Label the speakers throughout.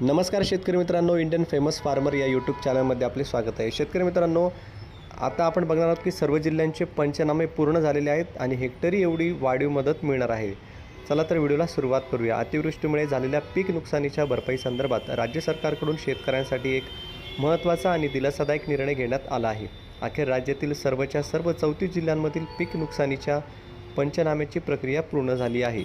Speaker 1: नमस्कार शेतकरी मित्रांनो इंडियन फेमस फार्मर या यूट्यूब चॅनलमध्ये आपले स्वागत आहे. शेतकरी मित्रांनो आता आपण बघणार आहोत की सर्व जिल्ह्यांचे पंचनामे पूर्ण झालेले आहेत आणि हेक्टरी एवढी वाढीव मदत मिळणार आहे. चला तर व्हिडिओला सुरुवात करूया. अतिवृष्टीमुळे झालेल्या पीक नुकसानीच्या भरपाई संदर्भात राज्य सरकारकडून शेतकऱ्यांसाठी एक महत्त्वाचा आणि दिलासादायक निर्णय घेण्यात आला आहे. अखेर राज्यातील सर्वच्या सर्व चौतीस जिल्ह्यांमधील पीक नुकसानीच्या पंचनाम्याची प्रक्रिया पूर्ण झाली आहे.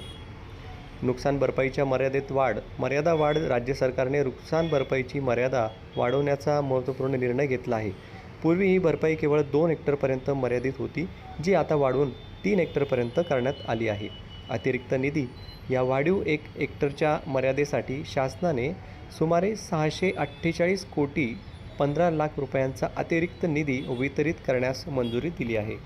Speaker 1: नुकसान भरपाईच्या मर्यादेत वाढ. मर्यादा वाढ राज्य सरकारने नुकसान भरपाईची मर्यादा वाढवण्याचा महत्त्वपूर्ण निर्णय घेतला आहे. पूर्वी ही भरपाई केवळ दोन हेक्टरपर्यंत मर्यादित होती जी आता वाढवून तीन हेक्टरपर्यंत करण्यात आली आहे. अतिरिक्त निधी या वाढीव एक हेक्टरच्या मर्यादेसाठी शासनाने सुमारे सहाशे अठ्ठेचाळीस कोटी पंधरा लाख रुपयांचा अतिरिक्त निधी वितरित करण्यास मंजुरी दिली आहे.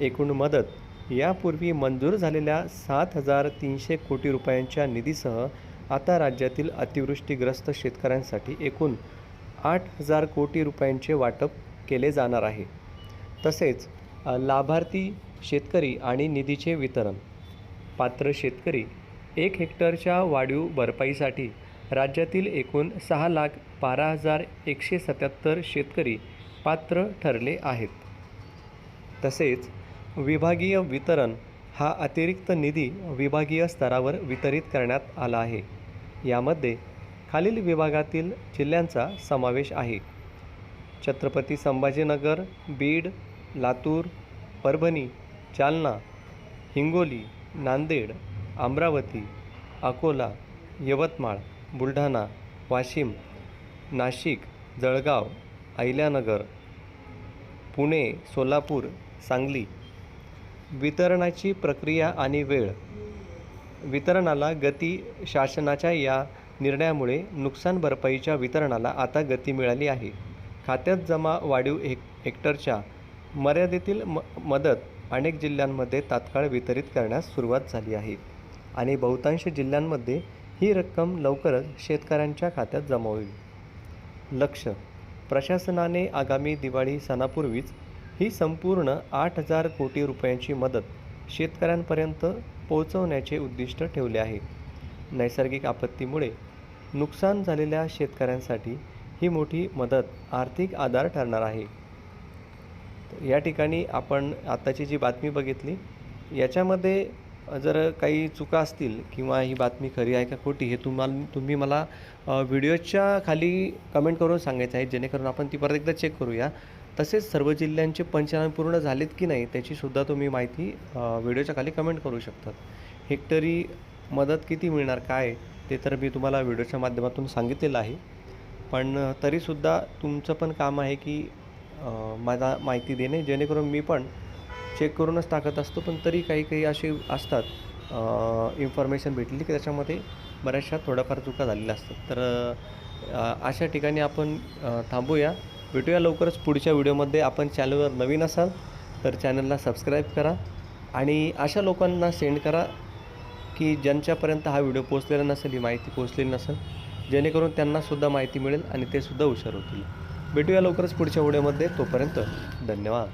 Speaker 1: एकूण मदत यापूर्वी मंजूर झालेल्या सात हजार तीनशे कोटी रुपयांच्या निधीसह आता राज्यातील अतिवृष्टीग्रस्त शेतकऱ्यांसाठी एकूण आठ हजार कोटी रुपयांचे वाटप केले जाणार आहे. तसेच लाभार्थी शेतकरी आणि निधीचे वितरण. पात्र शेतकरी एक हेक्टरच्या वाढीव भरपाईसाठी राज्यातील एकूण सहा लाख बारा हजार एकशे सत्याहत्तर शेतकरी पात्र ठरले आहेत. तसेच विभागीय वितरण हा अतिरिक्त निधी विभागीय स्तरावर वितरित करण्यात आला आहे. यामध्ये खालील विभागातील जिल्ह्यांचा समावेश आहे. छत्रपती संभाजीनगर बीड लातूर परभणी जालना हिंगोली नांदेड अमरावती अकोला यवतमाळ बुलढाणा वाशिम नाशिक जळगाव अहिल्यानगर पुणे सोलापूर सांगली वितरणाची प्रक्रिया आणि वेळ. वितरणाला गती शासनाच्या या निर्णयामुळे नुकसान भरपाईच्या वितरणाला आता गती मिळाली आहे. खात्यात जमा वाढीव हेक हेक्टरच्या मर्यादेतील म मदत अनेक जिल्ह्यांमध्ये तात्काळ वितरित करण्यास सुरुवात झाली आहे आणि बहुतांश जिल्ह्यांमध्ये ही रक्कम लवकरच शेतकऱ्यांच्या खात्यात जमा होईल. लक्ष. प्रशासनाने आगामी दिवाळी सणापूर्वीच ही संपूर्ण आठ हजार कोटी रुपयांची मदत शेतकऱ्यांपर्यंत पोहोचवण्याचे उद्दिष्ट ठेवले आहे. नैसर्गिक आपत्तीमुळे नुकसान झालेल्या शेतकऱ्यांसाठी ही मोठी मदत आर्थिक आधार ठरणार आहे. या ठिकाणी आपण आत्ताची जी बातमी बघितली याच्यामध्ये जर काही चुका असतील किंवा ही बातमी खरी आहे का खोटी हे तुम्हाला तुम्ही मला व्हिडिओच्या खाली कमेंट करून सांगायचं आहे जेणेकरून आपण ती परत एकदा चेक करूया. तसेच सर्व जिल्ह्यांचे पंचनामे पूर्ण झालेत की नाही त्याचीसुद्धा तुम्ही माहिती व्हिडिओच्या खाली कमेंट करू शकतात. हेक्टरी मदत किती मिळणार काय ते तर मी तुम्हाला व्हिडिओच्या माध्यमातून सांगितलेलं आहे. पण तरीसुद्धा तुमचं पण काम आहे की माझा मला माहिती देणे. जेणेकरून मी पण चेक करूनच टाकत असतो पण तरी काही काही असे असतात इन्फॉर्मेशन भेटली की त्याच्यामध्ये बऱ्याचशा थोड्याफार चुका झालेल्या असतात. तर अशा ठिकाणी आपण थांबूया. भेटूया लवकरच पुढच्या व्हिडिओमध्ये. आपण चॅनलवर नवीन असाल तर चॅनलला सबस्क्राईब करा आणि अशा लोकांना सेंड करा की ज्यांच्यापर्यंत हा व्हिडिओ पोचलेला नसेल ही माहिती पोचलेली नसेल जेणेकरून त्यांनासुद्धा माहिती मिळेल आणि ते सुद्धा हुशार होतील. भेटूया लवकरच पुढच्या व्हिडिओमध्ये. तोपर्यंत धन्यवाद.